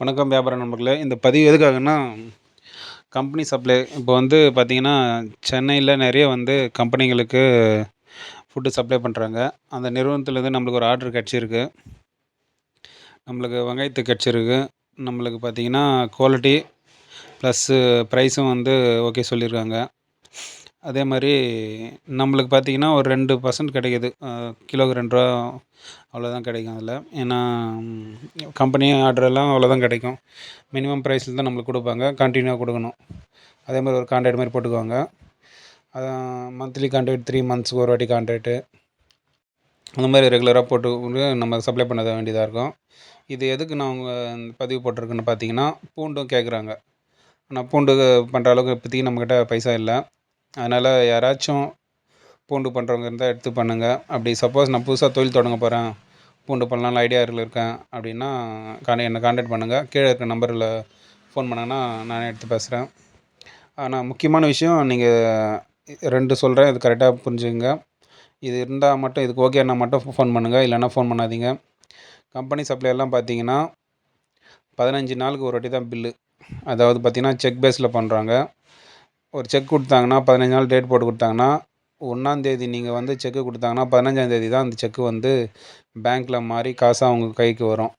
வணக்கம் வியாபார நண்பர்களே. இந்த பதிவு எதுக்காகன்னா கம்பெனி சப்ளை இப்போ வந்து பார்த்திங்கன்னா சென்னையில் நிறைய வந்து கம்பெனிங்களுக்கு ஃபுட்டு சப்ளை பண்ணுறாங்க அந்த நிறுவனத்துலேருந்து நம்மளுக்கு ஒரு ஆர்டர் கிடச்சிருக்கு நம்மளுக்கு வெங்காயத்து கிடச்சிருக்கு நம்மளுக்கு பார்த்திங்கன்னா குவாலிட்டி ப்ளஸ்ஸு ப்ரைஸும் வந்து ஓகே சொல்லியிருக்காங்க. அதே மாதிரி நம்மளுக்கு பார்த்திங்கன்னா ஒரு ரெண்டு பர்சன்ட் கிடைக்கிது. கிலோவுக்கு ரெண்டு ரூபா அவ்வளோதான் கிடைக்கும் அதில். ஏன்னா கம்பெனி ஆர்டரெல்லாம் அவ்வளோதான் கிடைக்கும். மினிமம் ப்ரைஸில் தான் நம்மளுக்கு கொடுப்பாங்க. கண்டினியூவாக கொடுக்கணும். அதே மாதிரி ஒரு கான்ட்ராக்ட் மாதிரி போட்டுக்குவாங்க. அதான் மந்த்லி கான்ட்ராக்ட் த்ரீ மந்த்ஸ்க்கு ஒரு வாட்டி கான்ட்ராக்ட்டு அந்த மாதிரி ரெகுலராக போட்டு நம்ம சப்ளை பண்ண வேண்டியதாக இருக்கும். இது எதுக்கு நான் உங்கள் பதிவு போட்டிருக்குன்னு பார்த்தீங்கன்னா பூண்டும் கேட்குறாங்க. ஆனால் பூண்டு பண்ணுற அளவுக்கு இப்போதைக்கு நம்மக்கிட்ட பைசா இல்லை. அதனால் யாராச்சும் பூண்டு பண்ணுறவங்க இருந்தால் எடுத்து பண்ணுங்கள் அப்படி சப்போஸ் நான் புதுசாக தொழில் தொடங்க போகிறேன் பூண்டு பண்ணலான்னு ஐடியாவில் இருக்கேன். அப்படின்னா கான் என்னை காண்டாக்ட் பண்ணுங்கள் கீழே இருக்க நம்பரில் ஃபோன் பண்ணாங்கன்னா நானே எடுத்து பேசுகிறேன் ஆனால் முக்கியமான விஷயம் நீங்கள் ரெண்டு சொல்கிறேன் இது கரெக்டாக புரிஞ்சுங்க இது இருந்தால் மட்டும் இதுக்கு ஓகேன்னா மட்டும் ஃபோன் பண்ணுங்கள் இல்லைன்னா ஃபோன் பண்ணாதீங்க. கம்பெனி சப்ளையெல்லாம் பார்த்தீங்கன்னா பதினஞ்சு நாளுக்கு ஒரு வாட்டி தான் பில்லு அதாவது பார்த்திங்கன்னா செக் பேஸில் பண்ணுறாங்க ஒரு செக் கொடுத்தாங்கன்னா பதினஞ்சு நாள் டேட் போட்டு கொடுத்தாங்கன்னா ஒன்றாந்தேதி நீங்கள் வந்து செக்கு கொடுத்தாங்கன்னா பதினஞ்சாந்தேதி தான் அந்த செக்கு வந்து பேங்க்கில் மாறி காசாக உங்கள் கைக்கு வரும்.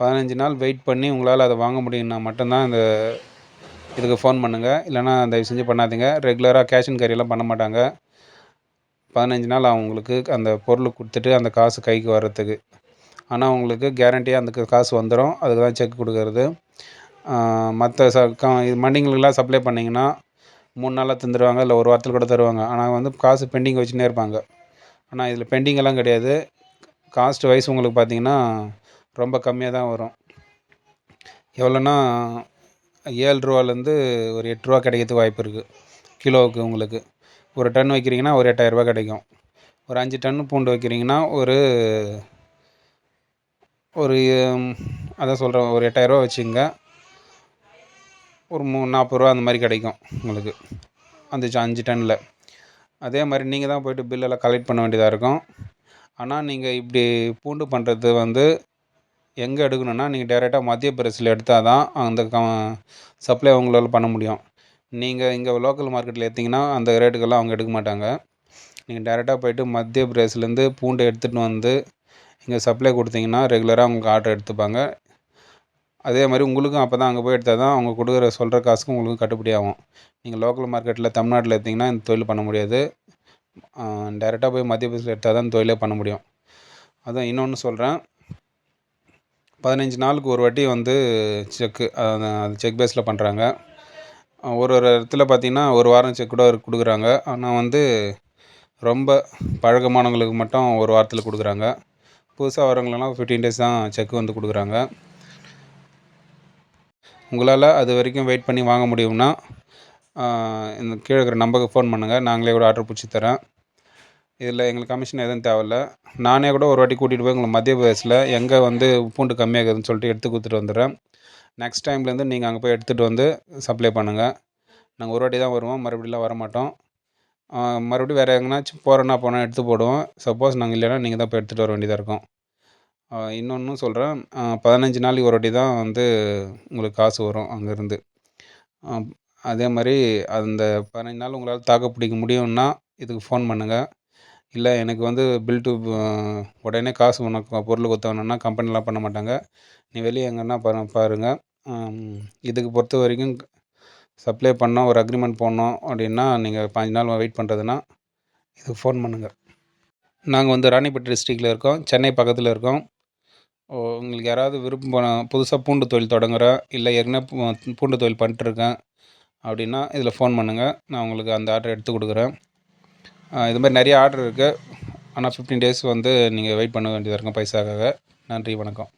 பதினஞ்சு நாள் வெயிட் பண்ணி உங்களால் அதை வாங்க முடியும்னா மட்டும்தான் இந்த இதுக்கு ஃபோன் பண்ணுங்கள் இல்லைனா தயவு செஞ்சு பண்ணாதீங்க. ரெகுலராக கேஷ் அண்ட் கேரியெல்லாம் பண்ண மாட்டாங்க. பதினஞ்சு நாள் அவங்களுக்கு அந்த பொருள் கொடுத்துட்டு அந்த காசு கைக்கு வர்றதுக்கு. ஆனால் உங்களுக்கு கேரண்டியாக அந்த காசு வந்துடும் அதுக்கு தான் செக் கொடுக்கறது. மற்ற ச க இது மண்டிங்களுக்கெல்லாம் சப்ளை பண்ணிங்கன்னா மூணு நாளாக தந்துடுவாங்க இல்லை ஒரு வாரத்தில் கூட தருவாங்க. ஆனால் வந்து காசு பெண்டிங் வச்சுன்னே இருப்பாங்க. ஆனால் இதில் பெண்டிங்கெல்லாம் கிடையாது. காஸ்ட் வைஸ் உங்களுக்கு பார்த்தீங்கன்னா ரொம்ப கம்மியாக தான் வரும். எவ்வளோன்னா ஏழு ரூபாலேருந்து ஒரு எட்டு ரூபா கிடைக்கிறதுக்கு வாய்ப்பு இருக்குது கிலோவுக்கு உங்களுக்கு. ஒரு டன் வைக்கிறீங்கன்னா ஒரு எட்டாயிரரூபா கிடைக்கும். ஒரு அஞ்சு டன் பூண்டு வைக்கிறீங்கன்னா ஒரு ஒரு அதான் சொல்கிறேன் ஒரு எட்டாயிரரூபா வச்சுங்க ஒரு மூ நாற்பது ரூபா அந்த மாதிரி கிடைக்கும் உங்களுக்கு. அந்த அஞ்சு டன்னில் அதே மாதிரி நீங்கள் தான் போய்ட்டு பில்லெல்லாம் கலெக்ட் பண்ண வேண்டியதாக இருக்கும். ஆனால் நீங்கள் இப்படி பூண்டு பண்ணுறது வந்து எங்கே எடுக்கணும்னா நீங்கள் டேரெக்டாக மத்திய பிரதேசில் எடுத்தால் தான் அந்த க சப்ளை உங்களால் பண்ண முடியும். நீங்கள் இங்கே லோக்கல் மார்க்கெட்டில் எடுத்திங்கன்னா அந்த ரேட்டுக்கெல்லாம் அவங்க எடுக்க மாட்டாங்க. நீங்கள் டேரெக்டாக போய்ட்டு மத்திய பிரதேசிலேருந்து பூண்டு எடுத்துகிட்டு வந்து இங்கே சப்ளை கொடுத்தீங்கன்னா ரெகுலராக உங்களுக்கு ஆர்டர் எடுத்துப்பாங்க. அதே மாதிரி உங்களுக்கும் அப்போ தான் அங்கே போய் எடுத்தால் தான் அவங்க கொடுக்குற சொல்கிற காசுக்கும் உங்களுக்கு கட்டுப்படி ஆகும். நீங்கள் லோக்கல் மார்க்கெட்டில் தமிழ்நாட்டில் எடுத்திங்கன்னா இந்த தொழில் பண்ண முடியாது. டேரெக்டாக போய் மத்திய பிரதேசத்தில் எடுத்தால் தான் தொழிலே பண்ண முடியும். அதான் இன்னொன்று சொல்கிறேன். பதினஞ்சு நாளுக்கு ஒரு வாட்டி வந்து செக்கு அது செக் பேஸில் பண்ணுறாங்க. ஒரு ஒரு இடத்துல பார்த்திங்கன்னா ஒரு வாரம் செக் கூட கொடுக்குறாங்க. ஆனால் வந்து ரொம்ப பழக்கமானவங்களுக்கு மட்டும் ஒரு வாரத்தில் கொடுக்குறாங்க. புதுசாக வரவங்களெல்லாம் ஃபிஃப்டீன் டேஸ் தான் செக் வந்து கொடுக்குறாங்க. உங்களால் அது வரைக்கும் வெயிட் பண்ணி வாங்க முடியும்னா இந்த கீழே இருக்கிற நம்பருக்கு ஃபோன் பண்ணுங்கள் நாங்களே கூட ஆர்டர் பிடிச்சி தரேன். இதில் எங்களுக்கு கமிஷன் எதுவும் தேவையில்ல. நானே கூட ஒரு வாட்டி கூட்டிகிட்டு போய் உங்களுக்கு மத்திய பிரதேசில் எங்கே வந்து பூண்டு கம்மியாகுதுன்னு சொல்லிட்டு எடுத்து கொடுத்துட்டு வந்துடுறேன். நெக்ஸ்ட் டைம்லேருந்து நீங்கள் அங்கே போய் எடுத்துகிட்டு வந்து சப்ளை பண்ணுங்கள் நாங்கள் ஒரு வாட்டி தான் வருவோம். மறுபடியெலாம் வர மாட்டோம் மறுபடியும் வேறு எங்கேனாச்சும் போகிறோன்னா போனால் எடுத்து போடுவோம். சப்போஸ் நாங்கள் இல்லைன்னா நீங்கள் தான் போய் எடுத்துகிட்டு வர வேண்டியதாக இருக்கும். இன்னொன்றும் சொல்கிறேன் பதினஞ்சு நாளைக்கு ஒரு வாட்டி தான் வந்து உங்களுக்கு காசு வரும் அங்கேருந்து. அதே மாதிரி அந்த பதினஞ்சு நாள் உங்களால் தாக்கு பிடிக்க முடியும்னா இதுக்கு ஃபோன் பண்ணுங்கள் இல்லை எனக்கு வந்து பில் டு உடனே காசு உனக்கு பொருள் கொடுத்தாங்கன்னா கம்பெனிலாம் பண்ண மாட்டாங்க. நீ வெளியே எங்கன்னா பாரு பாருங்கள் இதுக்கு பொறுத்த வரைக்கும் சப்ளை பண்ணோம் ஒரு அக்ரிமெண்ட் போடணும் அப்படின்னா நீங்கள் பாஞ்சு நாள் வெயிட் பண்ணுறதுன்னா இதுக்கு ஃபோன் பண்ணுங்கள் நாங்கள் வந்து ராணிப்பேட்டை டிஸ்ட்ரிக்டில் இருக்கோம். சென்னை பக்கத்தில் இருக்கோம். உங்களுக்கு யாராவது விருப்பம் புதுசாக பூண்டு தொழில் தொடங்குகிறேன் இல்லை ஏற்கனவே பூண்டு தொழில் பண்ணிட்டுருக்கேன் அப்படின்னா இதில் ஃபோன் பண்ணுங்கள் நான் உங்களுக்கு அந்த ஆர்டர் எடுத்து கொடுக்குறேன். இது மாதிரி நிறைய ஆர்டர் இருக்குது ஆனால் ஃபிஃப்டீன் டேஸ் வந்து நீங்கள் வெயிட் பண்ண வேண்டியதாக இருக்கும் பைசாக்காக. நன்றி வணக்கம்.